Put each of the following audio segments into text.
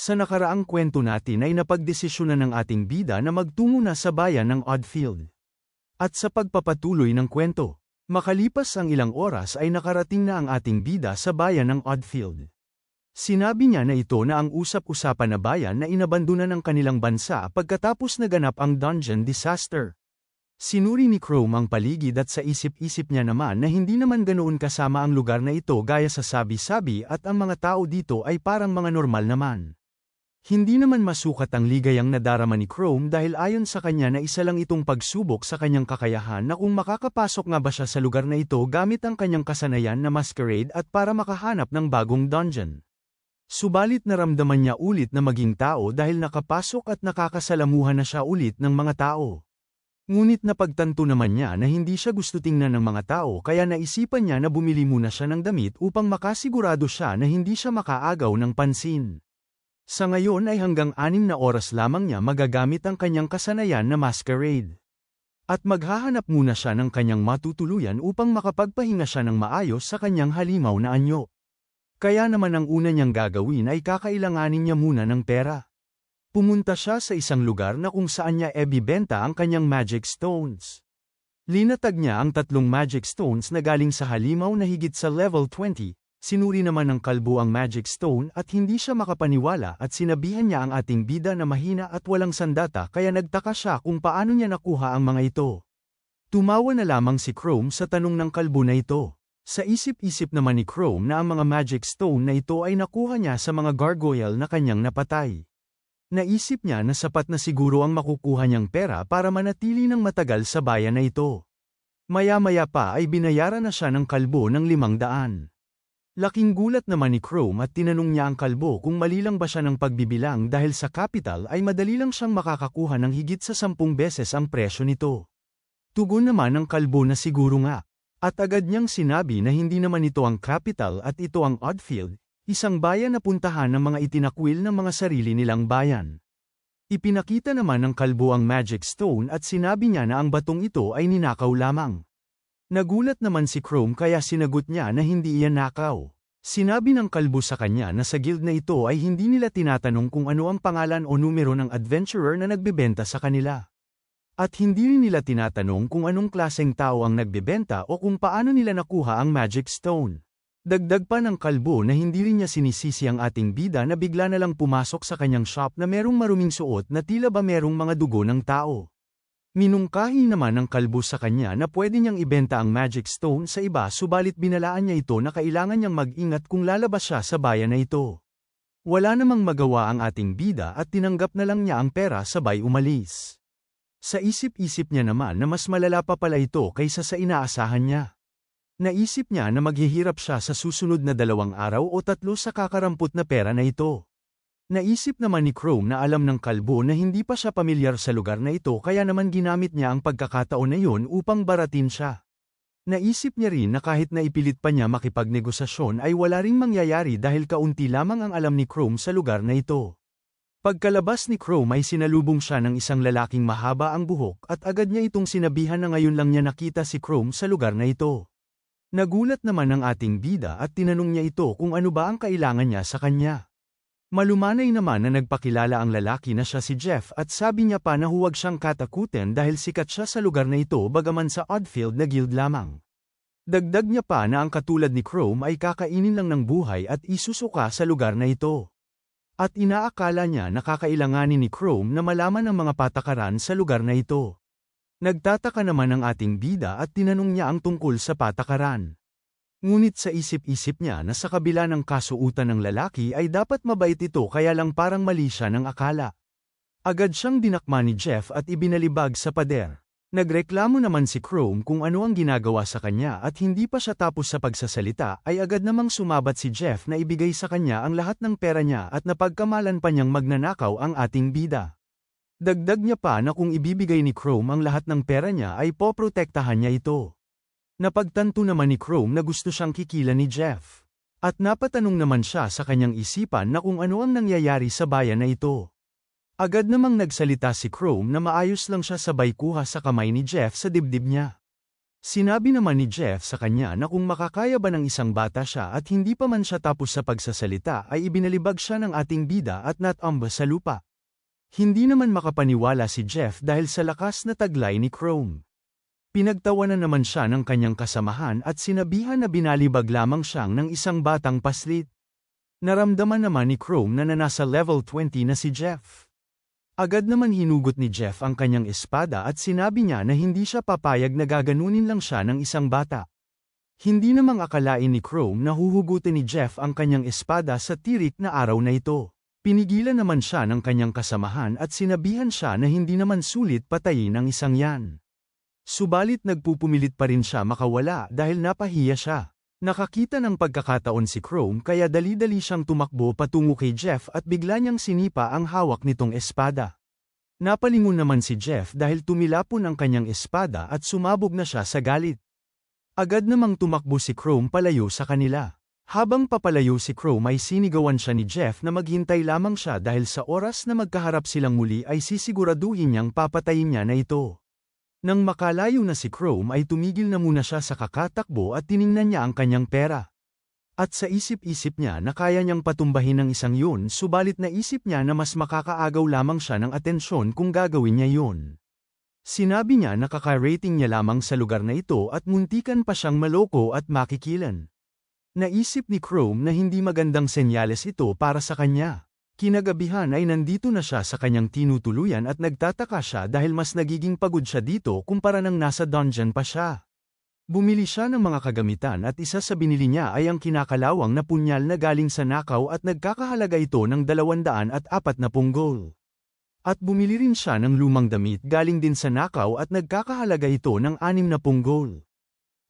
Sa nakaraang kwento natin ay napagdesisyonan ng ating bida na magtungo na sa bayan ng Oddfield. At sa pagpapatuloy ng kwento, makalipas ang ilang oras ay nakarating na ang ating bida sa bayan ng Oddfield. Sinabi niya na ito na ang usap-usapan na bayan na inabandunan ng kanilang bansa pagkatapos naganap ang dungeon disaster. Sinuri ni Chrome ang paligid at sa isip-isip niya naman na hindi naman ganoon kasama ang lugar na ito gaya sa sabi-sabi at ang mga tao dito ay parang mga normal naman. Hindi naman masukat ang ligayang nadarama ni Chrome dahil ayon sa kanya na isa lang itong pagsubok sa kanyang kakayahan na kung makakapasok nga ba siya sa lugar na ito gamit ang kanyang kasanayan na masquerade at para makahanap ng bagong dungeon. Subalit naramdaman niya ulit na maging tao dahil nakapasok at nakakasalamuhan na siya ulit ng mga tao. Ngunit napagtanto naman niya na hindi siya gusto tingnan ng mga tao kaya naisipan niya na bumili muna siya ng damit upang makasigurado siya na hindi siya makaagaw ng pansin. Sa ngayon ay hanggang anim na oras lamang niya magagamit ang kanyang kasanayan na masquerade. At maghahanap muna siya ng kanyang matutuluyan upang makapagpahinga siya ng maayos sa kanyang halimaw na anyo. Kaya naman ang una niyang gagawin ay kakailanganin niya muna ng pera. Pumunta siya sa isang lugar na kung saan niya ebibenta ang kanyang magic stones. Linatag niya ang tatlong magic stones na galing sa halimaw na higit sa level 20, sinuri naman ng kalbo ang magic stone at hindi siya makapaniwala at sinabihan niya ang ating bida na mahina at walang sandata kaya nagtaka siya kung paano niya nakuha ang mga ito. Tumawa na lamang si Chrome sa tanong ng kalbo na ito. Sa isip-isip naman ni Chrome na ang mga magic stone na ito ay nakuha niya sa mga gargoyle na kanyang napatay. Naisip niya na sapat na siguro ang makukuha niyang pera para manatili ng matagal sa bayan na ito. Maya-maya pa ay binayaran na siya ng kalbo ng limang daan. Laking gulat naman ni Chrome at tinanong niya ang kalbo kung mali lang ba siya ng pagbibilang dahil sa capital ay madali lang siyang makakakuha ng higit sa sampung beses ang presyo nito. Tugon naman ng kalbo na siguro nga. At agad niyang sinabi na hindi naman ito ang capital at ito ang Oddfield, Isang bayan na puntahan ng mga itinakwil ng mga sarili nilang bayan. Ipinakita naman ng kalbo ang magic stone at sinabi niya na ang batong ito ay ninakaw lamang. Nagulat naman si Chrome kaya sinagot niya na hindi iyan nakaw. Sinabi ng kalbo sa kanya na sa guild na ito ay hindi nila tinatanong kung ano ang pangalan o numero ng adventurer na nagbebenta sa kanila. At hindi rin nila tinatanong kung anong klaseng tao ang nagbebenta o kung paano nila nakuha ang magic stone. Dagdag pa ng kalbo na hindi rin niya sinisisi ang ating bida na bigla na lang pumasok sa kanyang shop na merong maruming suot na tila ba merong mga dugo ng tao. Minungkahi naman ng kalbo sa kanya na pwede niyang ibenta ang magic stone sa iba subalit binalaan niya ito na kailangan niyang mag-ingat kung lalabas siya sa bayan na ito. Wala namang magawa ang ating bida at tinanggap na lang niya ang pera sabay umalis. Sa isip-isip niya naman na mas malala pa pala ito kaysa sa inaasahan niya. Naisip niya na maghihirap siya sa susunod na dalawang araw o tatlo sa kakarampot na pera na ito. Naisip naman ni Chrome na alam ng kalbo na hindi pa siya pamilyar sa lugar na ito kaya naman ginamit niya ang pagkakataon na yon upang baratin siya. Naisip niya rin na kahit na ipilit pa niya makipagnegosasyon ay wala ring mangyayari dahil kaunti lamang ang alam ni Chrome sa lugar na ito. Pagkalabas ni Chrome ay sinalubong siya ng isang lalaking mahaba ang buhok at agad niya itong sinabihan na ngayon lang niya nakita si Chrome sa lugar na ito. Nagulat naman ang ating bida at tinanong niya ito kung ano ba ang kailangan niya sa kanya. Malumanay naman na nagpakilala ang lalaki na siya si Jeff at sabi niya pa na huwag siyang katakutin dahil sikat siya sa lugar na ito bagaman sa Oddfield na guild lamang. Dagdag niya pa na ang katulad ni Chrome ay kakainin lang ng buhay at isusuka sa lugar na ito. At inaakala niya na kakailanganin ni Chrome na malaman ang mga patakaran sa lugar na ito. Nagtataka naman ang ating bida at tinanong niya ang tungkol sa patakaran. Ngunit sa isip-isip niya na sa kabila ng kasuutan ng lalaki ay dapat mabait ito kaya lang parang mali siya ng akala. Agad siyang dinakma ni Jeff at ibinalibag sa pader. Nagreklamo naman si Chrome kung ano ang ginagawa sa kanya at hindi pa siya tapos sa pagsasalita ay agad namang sumabat si Jeff na ibigay sa kanya ang lahat ng pera niya at napagkamalan pa niyang magnanakaw ang ating bida. Dagdag niya pa na kung ibibigay ni Chrome ang lahat ng pera niya ay poprotektahan niya ito. Napagtanto naman ni Chrome na gusto siyang kikila ni Jeff. At napatanong naman siya sa kanyang isipan na kung ano ang nangyayari sa bayan na ito. Agad namang nagsalita si Chrome na maayos lang siya sabay kuha sa kamay ni Jeff sa dibdib niya. Sinabi naman ni Jeff sa kanya na kung makakaya ba ng isang bata siya at hindi pa man siya tapos sa pagsasalita ay ibinalibag siya ng ating bida at natamba sa lupa. Hindi naman makapaniwala si Jeff dahil sa lakas na taglay ni Chrome. Pinagtawanan naman siya ng kanyang kasamahan at sinabihan na binalibag lamang siyang ng isang batang paslit. Naramdaman naman ni Chrome na nanasa level 20 na si Jeff. Agad naman hinugot ni Jeff ang kanyang espada at sinabi niya na hindi siya papayag na gaganunin lang siya ng isang bata. Hindi namang akalain ni Chrome na huhugutin ni Jeff ang kanyang espada sa tirik na araw na ito. Pinigilan naman siya ng kanyang kasamahan at sinabihan siya na hindi naman sulit patayin ang isang yan. Subalit nagpupumilit pa rin siya makawala dahil napahiya siya. Nakakita ng pagkakataon si Chrome kaya dali-dali siyang tumakbo patungo kay Jeff at bigla niyang sinipa ang hawak nitong espada. Napalingon naman si Jeff dahil tumilapon ang kanyang espada at sumabog na siya sa galit. Agad namang tumakbo si Chrome palayo sa kanila. Habang papalayo si Chrome ay sinigawan siya ni Jeff na maghintay lamang siya dahil sa oras na magkaharap silang muli ay sisiguraduhin niyang papatayin niya na ito. Nang makalayo na si Chrome ay tumigil na muna siya sa kakatakbo at tiningnan niya ang kanyang pera. At sa isip-isip niya na kaya niyang patumbahin ng isang yun subalit naisip niya na mas makakaagaw lamang siya ng atensyon kung gagawin niya yun. Sinabi niya na kaka-rating niya lamang sa lugar na ito at muntikan pa siyang maloko at makikilan. Naisip ni Chrome na hindi magandang senyales ito para sa kanya. Kinagabihan ay nandito na siya sa kanyang tinutuluyan at nagtataka siya dahil mas nagiging pagod siya dito kumpara ng nasa dungeon pa siya. Bumili siya ng mga kagamitan at isa sa binili niya ay ang kinakalawang na punyal na galing sa nakaw at nagkakahalaga ito ng 200 at 40 gold. At bumili rin siya ng lumang damit galing din sa nakaw at nagkakahalaga ito ng 60 gold.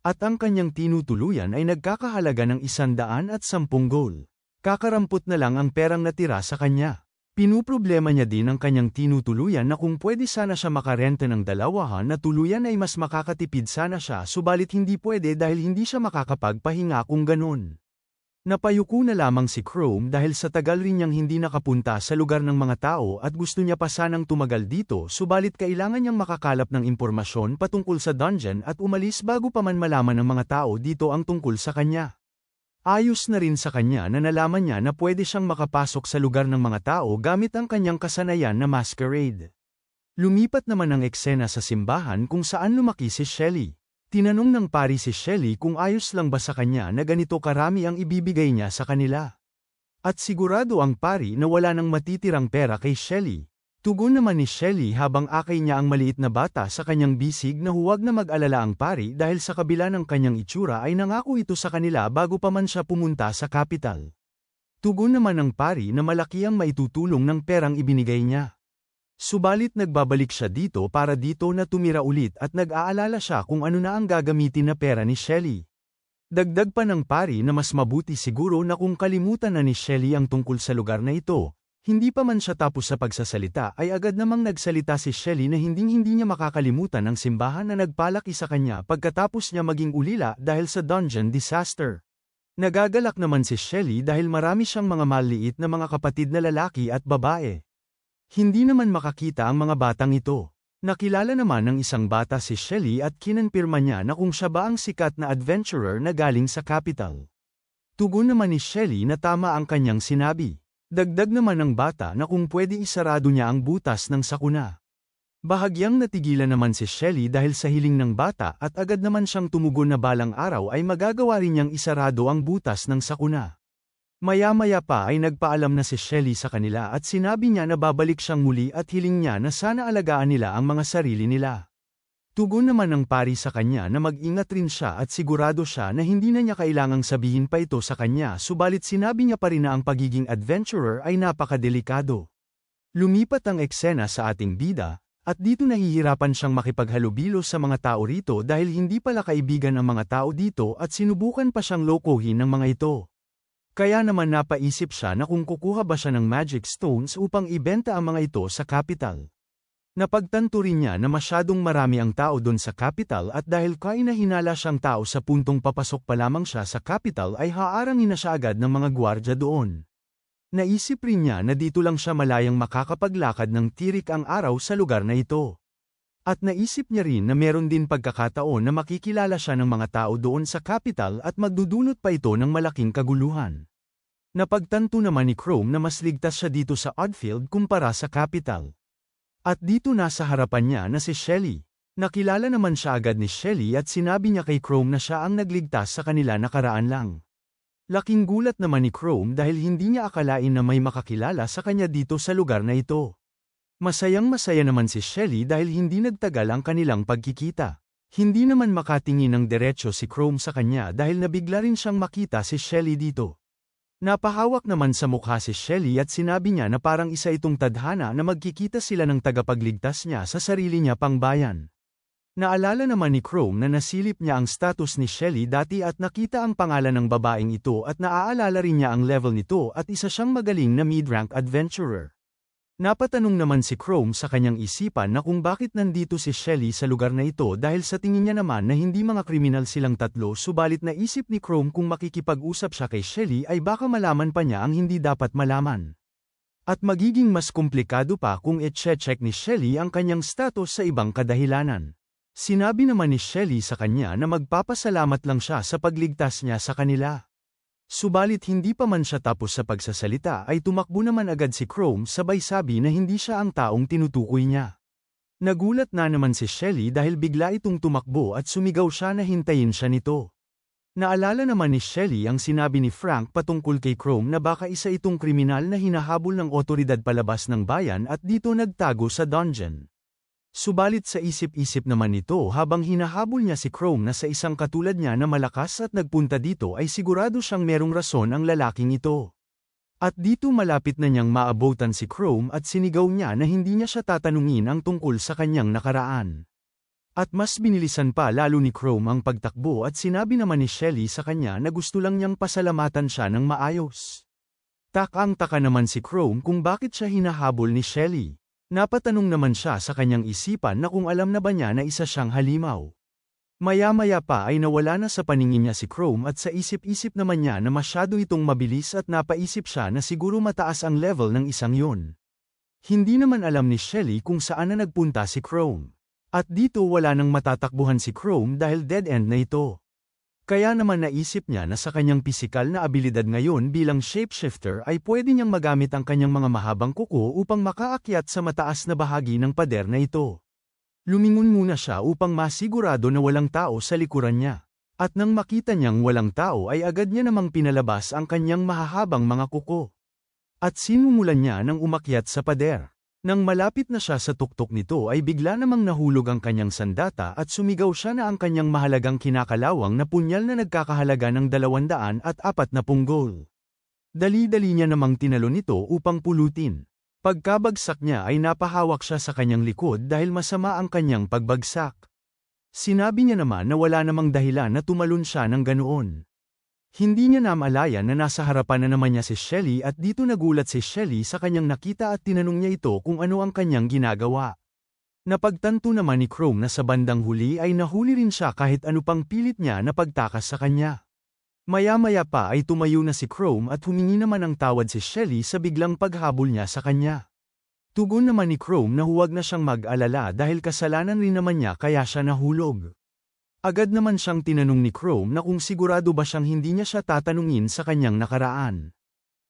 At ang kanyang tinutuluyan ay nagkakahalaga ng 110 gold. Kakarampot na lang ang perang natira sa kanya. Pinuproblema niya din ang kanyang tinutuluyan na kung pwede sana siya makarenta ng dalawahan na tuluyan ay mas makakatipid sana siya subalit hindi pwede dahil hindi siya makakapagpahinga kung ganun. Napayuko na lamang si Chrome dahil sa tagal rin niyang hindi nakapunta sa lugar ng mga tao at gusto niya pa sanang tumagal dito subalit kailangan niyang makakalap ng impormasyon patungkol sa dungeon at umalis bago pa man malaman ng mga tao dito ang tungkol sa kanya. Ayos na rin sa kanya na nalaman niya na pwede siyang makapasok sa lugar ng mga tao gamit ang kanyang kasanayan na masquerade. Lumipat naman ang eksena sa simbahan kung saan lumaki si Shelly. Tinanong ng pari si Shelly kung ayos lang ba sa kanya na ganito karami ang ibibigay niya sa kanila. At sigurado ang pari na wala nang matitirang pera kay Shelly. Tugon naman ni Shelly habang akay niya ang maliit na bata sa kanyang bisig na huwag na mag-alala ang pari dahil sa kabila ng kanyang itsura ay nangako ito sa kanila bago pa man siya pumunta sa kapital. Tugon naman ng pari na malaki ang maitutulong ng perang ibinigay niya. Subalit nagbabalik siya dito para dito na tumira ulit at nag-aalala siya kung ano na ang gagamitin na pera ni Shelly. Dagdag pa ng pari na mas mabuti siguro na kung kalimutan na ni Shelly ang tungkol sa lugar na ito, hindi pa man siya tapos sa pagsasalita ay agad namang nagsalita si Shelly na hinding-hindi niya makakalimutan ang simbahan na nagpalaki sa kanya pagkatapos niya maging ulila dahil sa dungeon disaster. Nagagalak naman si Shelly dahil marami siyang mga maliit na mga kapatid na lalaki at babae. Hindi naman makakita ang mga batang ito. Nakilala naman ng isang bata si Shelly at kinonfirma niya na kung siya ba ang sikat na adventurer na galing sa capital. Tugon naman ni Shelly na tama ang kanyang sinabi. Dagdag naman ng bata na kung pwede isarado niya ang butas ng sakuna. Bahagyang natigilan naman si Shelly dahil sa hiling ng bata at agad naman siyang tumugon na balang araw ay magagawa rin niyang isarado ang butas ng sakuna. Maya-maya pa ay nagpaalam na si Shelly sa kanila at sinabi niya na babalik siyang muli at hiling niya na sana alagaan nila ang mga sarili nila. Tugon naman ng pari sa kanya na mag-ingat rin siya at sigurado siya na hindi na niya kailangang sabihin pa ito sa kanya subalit sinabi niya pa rin na ang pagiging adventurer ay napakadelikado. Lumipat ang eksena sa ating bida, at dito nahihirapan siyang makipaghalubilo sa mga tao rito dahil hindi pala kaibigan ang mga tao dito at sinubukan pa siyang lokohin ng mga ito. Kaya naman napaisip siya na kung kukuha ba siya ng magic stones upang ibenta ang mga ito sa capital. Napagtanto rin niya na masyadong marami ang tao doon sa capital at dahil kainahinala siyang tao sa puntong papasok pa lamang siya sa capital ay haarangin na siya agad ng mga gwardya doon. Naisip rin niya na dito lang siya malayang makakapaglakad ng tirik ang araw sa lugar na ito. At naisip niya rin na meron din pagkakataon na makikilala siya ng mga tao doon sa capital at magdudulot pa ito ng malaking kaguluhan. Napagtanto naman ni Chrome na mas ligtas siya dito sa Oddfield kumpara sa capital. At dito nasa harapan niya na si Shelly. Nakilala naman siya agad ni Shelly at sinabi niya kay Chrome na siya ang nagligtas sa kanila nakaraan lang. Laking gulat naman ni Chrome dahil hindi niya akalain na may makakilala sa kanya dito sa lugar na ito. Masayang masaya naman si Shelly dahil hindi nagtagal ang kanilang pagkikita. Hindi naman makatingin ng diretsyo si Chrome sa kanya dahil nabigla rin siyang makita si Shelly dito. Napahawak naman sa mukha si Shelly at sinabi niya na parang isa itong tadhana na magkikita sila ng tagapagligtas niya sa sarili niya pang bayan. Naalala naman ni Chrome na nasilip niya ang status ni Shelly dati at nakita ang pangalan ng babaeng ito at naaalala rin niya ang level nito at isa siyang magaling na mid-rank adventurer. Napatanong naman si Chrome sa kanyang isipan na kung bakit nandito si Shelly sa lugar na ito dahil sa tingin niya naman na hindi mga kriminal silang tatlo subalit naisip ni Chrome kung makikipag-usap siya kay Shelly ay baka malaman pa niya ang hindi dapat malaman. At magiging mas komplikado pa kung i-check ni Shelly ang kanyang status sa ibang kadahilanan. Sinabi naman ni Shelly sa kanya na magpapasalamat lang siya sa pagligtas niya sa kanila. Subalit hindi pa man siya tapos sa pagsasalita ay tumakbo naman agad si Chrome sabay sabi na hindi siya ang taong tinutukoy niya. Nagulat na naman si Shelly dahil bigla itong tumakbo at sumigaw siya na hintayin siya nito. Naalala naman ni Shelly ang sinabi ni Frank patungkol kay Chrome na baka isa itong kriminal na hinahabol ng otoridad palabas ng bayan at dito nagtago sa dungeon. Subalit sa isip-isip naman nito habang hinahabol niya si Chrome na sa isang katulad niya na malakas at nagpunta dito ay sigurado siyang merong rason ang lalaking ito. At dito malapit na niyang maabotan si Chrome at sinigaw niya na hindi niya siya tatanungin ang tungkol sa kanyang nakaraan. At mas binilisan pa lalo ni Chrome ang pagtakbo at sinabi naman ni Shelly sa kanya na gusto lang niyang pasalamatan siya ng maayos. Takang-taka naman si Chrome kung bakit siya hinahabol ni Shelly. Napatanong naman siya sa kanyang isipan na kung alam na ba niya na isa siyang halimaw. Maya-maya pa ay nawala na sa paningin niya si Chrome at sa isip-isip naman niya na masyado itong mabilis at napaisip siya na siguro mataas ang level ng isang yon. Hindi naman alam ni Shelly kung saan na nagpunta si Chrome. At dito wala nang matatakbuhan si Chrome dahil dead end na ito. Kaya naman naisip niya na sa kanyang pisikal na abilidad ngayon bilang shapeshifter ay pwede niyang magamit ang kanyang mga mahabang kuko upang makaakyat sa mataas na bahagi ng pader na ito. Lumingon muna siya upang masigurado na walang tao sa likuran niya. At nang makita niyang walang tao ay agad niya namang pinalabas ang kanyang mahahabang mga kuko. At sinumulan niya ng umakyat sa pader. Nang malapit na siya sa tuktok nito ay bigla namang nahulog ang kanyang sandata at sumigaw siya na ang kanyang mahalagang kinakalawang na punyal na nagkakahalaga ng dalawandaan at apat na punggol. Dali-dali niya namang tinalo nito upang pulutin. Pagkabagsak niya ay napahawak siya sa kanyang likod dahil masama ang kanyang pagbagsak. Sinabi niya naman na wala namang dahilan na tumalon siya ng ganoon. Hindi niya namalayan na nasa harapan na naman niya si Shelly at dito nagulat si Shelly sa kanyang nakita at tinanong niya ito kung ano ang kanyang ginagawa. Napagtanto naman ni Chrome na sa bandang huli ay nahuli rin siya kahit ano pang pilit niya na pagtakas sa kanya. Maya-maya pa ay tumayo na si Chrome at humingi naman ng tawad si Shelly sa biglang paghabol niya sa kanya. Tugon naman ni Chrome na huwag na siyang mag-alala dahil kasalanan rin naman niya kaya siya nahulog. Agad naman siyang tinanong ni Chrome na kung sigurado ba siyang hindi niya siya tatanungin sa kanyang nakaraan.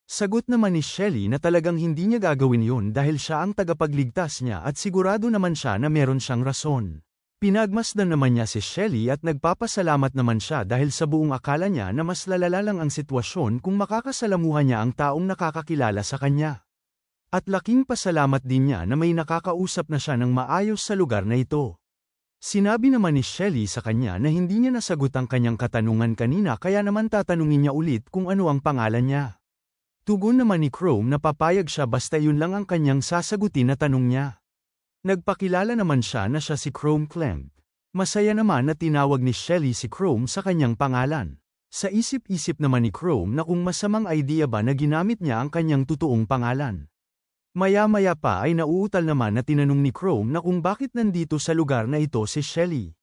Sagot naman ni Shelly na talagang hindi niya gagawin yun dahil siya ang tagapagligtas niya at sigurado naman siya na meron siyang rason. Pinagmasdan naman niya si Shelly at nagpapasalamat naman siya dahil sa buong akala niya na mas lalala lang ang sitwasyon kung makakasalamuhan niya ang taong nakakakilala sa kanya. At laking pasalamat din niya na may nakakausap na siya ng maayos sa lugar na ito. Sinabi naman ni Shelly sa kanya na hindi niya nasagot ang kanyang katanungan kanina kaya naman tatanungin niya ulit kung ano ang pangalan niya. Tugon naman ni Chrome na papayag siya basta yun lang ang kanyang sasagutin na tanong niya. Nagpakilala naman siya na siya si Chrome Clemp. Masaya naman na tinawag ni Shelly si Chrome sa kanyang pangalan. Sa isip-isip naman ni Chrome na kung masamang idea ba na ginamit niya ang kanyang totoong pangalan. Maya-maya pa ay nauutal naman na tinanong ni Chrome na kung bakit nandito sa lugar na ito si Shelly.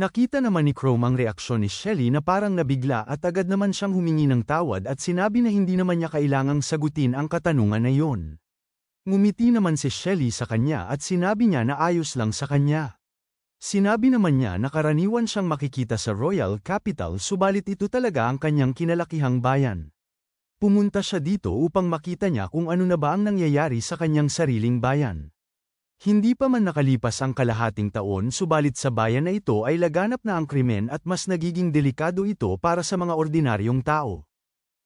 Nakita naman ni Chrome ang reaksyon ni Shelly na parang nabigla at agad naman siyang humingi ng tawad at sinabi na hindi naman niya kailangang sagutin ang katanungan na iyon. Ngumiti naman si Shelly sa kanya at sinabi niya na ayos lang sa kanya. Sinabi naman niya na karaniwan siyang makikita sa Royal Capital subalit ito talaga ang kanyang kinalakihang bayan. Pumunta siya dito upang makita niya kung ano na ba ang nangyayari sa kanyang sariling bayan. Hindi pa man nakalipas ang kalahating taon subalit sa bayan na ito ay laganap na ang krimen at mas nagiging delikado ito para sa mga ordinaryong tao.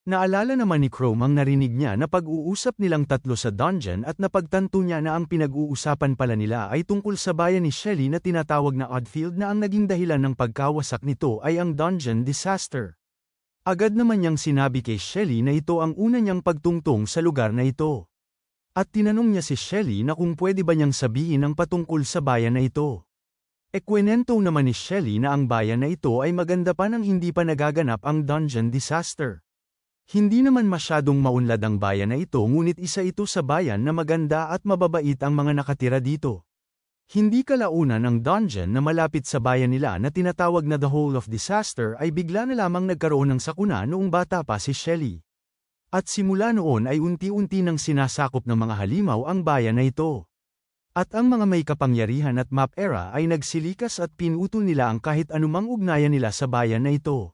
Naalala naman ni Chrome ang narinig niya na pag-uusap nilang tatlo sa dungeon at napagtanto niya na ang pinag-uusapan pala nila ay tungkol sa bayan ni Shelly na tinatawag na Oddfield na ang naging dahilan ng pagkawasak nito ay ang dungeon disaster. Agad naman niyang sinabi kay Shelly na ito ang una niyang pagtungtong sa lugar na ito. At tinanong niya si Shelly na kung pwede ba niyang sabihin ang patungkol sa bayan na ito. Ekwenento naman ni Shelly na ang bayan na ito ay maganda pa nang hindi pa nagaganap ang dungeon disaster. Hindi naman masyadong maunlad ang bayan na ito ngunit isa ito sa bayan na maganda at mababait ang mga nakatira dito. Hindi kalaunan ang dungeon na malapit sa bayan nila na tinatawag na The Hole of Disaster ay bigla na lamang nagkaroon ng sakuna noong bata pa si Shelley. At simula noon ay unti-unti nang sinasakop ng mga halimaw ang bayan na ito. At ang mga may kapangyarihan at map era ay nagsilikas at pinutol nila ang kahit anumang ugnayan nila sa bayan na ito.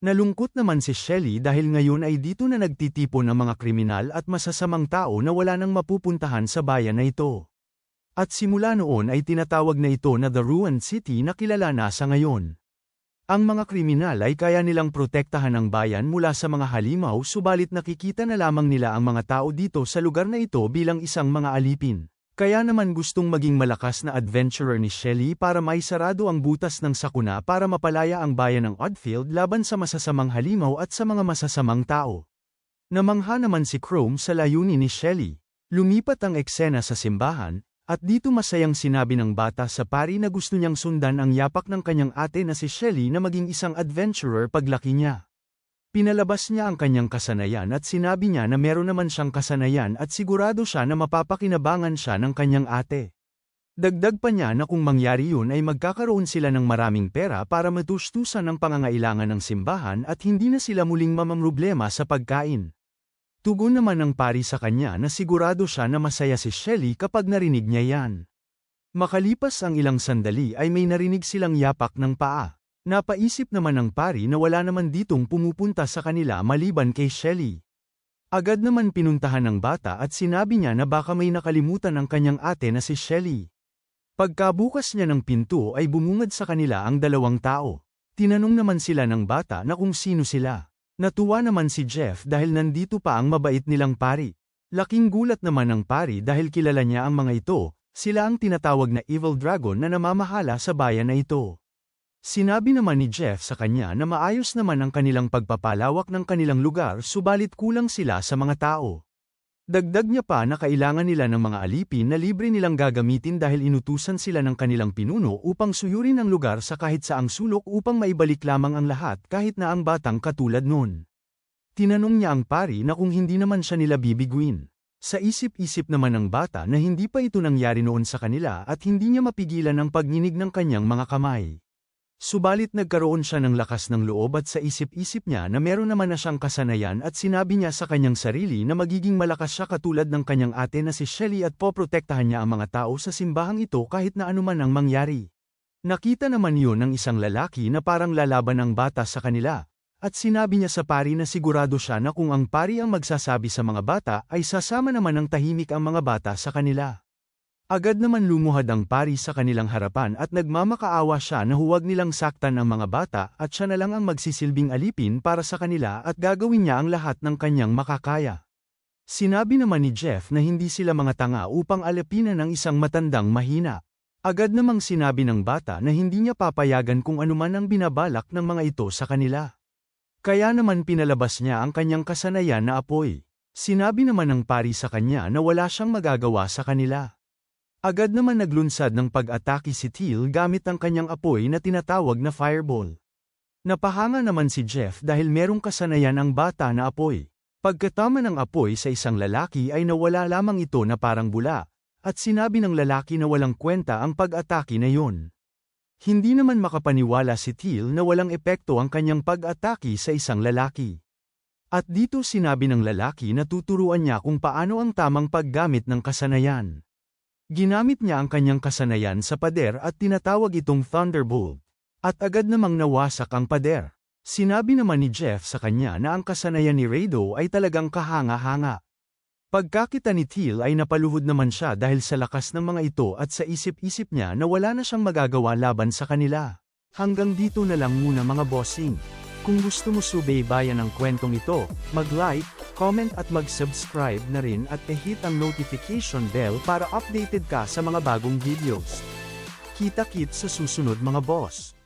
Nalungkot naman si Shelly dahil ngayon ay dito na nagtitipon ang mga kriminal at masasamang tao na wala nang mapupuntahan sa bayan na ito. At simula noon ay tinatawag na ito na The Ruined City na kilala na sa ngayon. Ang mga kriminal ay kaya nilang protektahan ang bayan mula sa mga halimaw subalit nakikita na lamang nila ang mga tao dito sa lugar na ito bilang isang mga alipin. Kaya naman gustong maging malakas na adventurer ni Shelley para maisarado ang butas ng sakuna para mapalaya ang bayan ng Oddfield laban sa masasamang halimaw at sa mga masasamang tao. Namangha naman si Chrome sa layunin ni Shelley. Lumipat ang eksena sa simbahan, at dito masayang sinabi ng bata sa pari na gusto niyang sundan ang yapak ng kanyang ate na si Shelley na maging isang adventurer paglaki niya. Pinalabas niya ang kanyang kasanayan at sinabi niya na meron naman siyang kasanayan at sigurado siya na mapapakinabangan siya ng kanyang ate. Dagdag pa niya na kung mangyari yun ay magkakaroon sila ng maraming pera para matustusan ang pangangailangan ng simbahan at hindi na sila muling mamamroblema sa pagkain. Tugon naman ng pari sa kanya na sigurado siya na masaya si Shelly kapag narinig niya yan. Makalipas ang ilang sandali ay may narinig silang yapak ng paa. Napaisip naman ng pari na wala naman ditong pumupunta sa kanila maliban kay Shelly. Agad naman pinuntahan ng bata at sinabi niya na baka may nakalimutan ang kanyang ate na si Shelly. Pagkabukas niya ng pinto ay bumungad sa kanila ang dalawang tao. Tinanong naman sila ng bata na kung sino sila. Natuwa naman si Jeff dahil nandito pa ang mabait nilang pari. Laking gulat naman ng pari dahil kilala niya ang mga ito, sila ang tinatawag na Evil Dragon na namamahala sa bayan na ito. Sinabi naman ni Jeff sa kanya na maayos naman ang kanilang pagpapalawak ng kanilang lugar subalit kulang sila sa mga tao. Dagdag niya pa na kailangan nila ng mga alipin na libre nilang gagamitin dahil inutusan sila ng kanilang pinuno upang suyurin ang lugar sa kahit saang sulok upang maibalik lamang ang lahat kahit na ang batang katulad nun. Tinanong niya ang pari na kung hindi naman siya nila bibiguin. Sa isip-isip naman ng bata na hindi pa ito nangyari noon sa kanila at hindi niya mapigilan ang pagninig ng kanyang mga kamay. Subalit nagkaroon siya ng lakas ng loob at sa isip-isip niya na meron naman na siyang kasanayan at sinabi niya sa kanyang sarili na magiging malakas siya katulad ng kanyang ate na si Shelly at poprotektahan niya ang mga tao sa simbahang ito kahit na anuman ang mangyari. Nakita naman yun ng isang lalaki na parang lalaban ang bata sa kanila, at sinabi niya sa pari na sigurado siya na kung ang pari ang magsasabi sa mga bata ay sasama naman ng tahimik ang mga bata sa kanila. Agad naman lumuhad ang pari sa kanilang harapan at nagmamakaawa siya na huwag nilang saktan ang mga bata at siya na lang ang magsisilbing alipin para sa kanila at gagawin niya ang lahat ng kanyang makakaya. Sinabi naman ni Jeff na hindi sila mga tanga upang alapinan ng isang matandang mahina. Agad namang sinabi ng bata na hindi niya papayagan kung anuman ang binabalak ng mga ito sa kanila. Kaya naman pinalabas niya ang kanyang kasanayan na apoy. Sinabi naman ng pari sa kanya na wala siyang magagawa sa kanila. Agad naman naglunsad ng pag-atake si Teal gamit ang kanyang apoy na tinatawag na fireball. Napahanga naman si Jeff dahil merong kasanayan ang bata na apoy. Pagkatama ng apoy sa isang lalaki ay nawala lamang ito na parang bula, at sinabi ng lalaki na walang kwenta ang pag-atake na yun. Hindi naman makapaniwala si Teal na walang epekto ang kanyang pag-atake sa isang lalaki. At dito sinabi ng lalaki na tuturuan niya kung paano ang tamang paggamit ng kasanayan. Ginamit niya ang kanyang kasanayan sa pader at tinatawag itong Thunderbolt. At agad namang nawasak ang pader. Sinabi naman ni Jeff sa kanya na ang kasanayan ni Rado ay talagang kahanga-hanga. Pagkakita ni Teal ay napaluhod naman siya dahil sa lakas ng mga ito at sa isip-isip niya na wala na siyang magagawa laban sa kanila. Hanggang dito na lang muna mga bossing. Kung gusto mo subaybayan ang kwentong ito, mag-like, comment at mag-subscribe na rin at i-hit ang notification bell para updated ka sa mga bagong videos. Kita-kit sa susunod mga boss.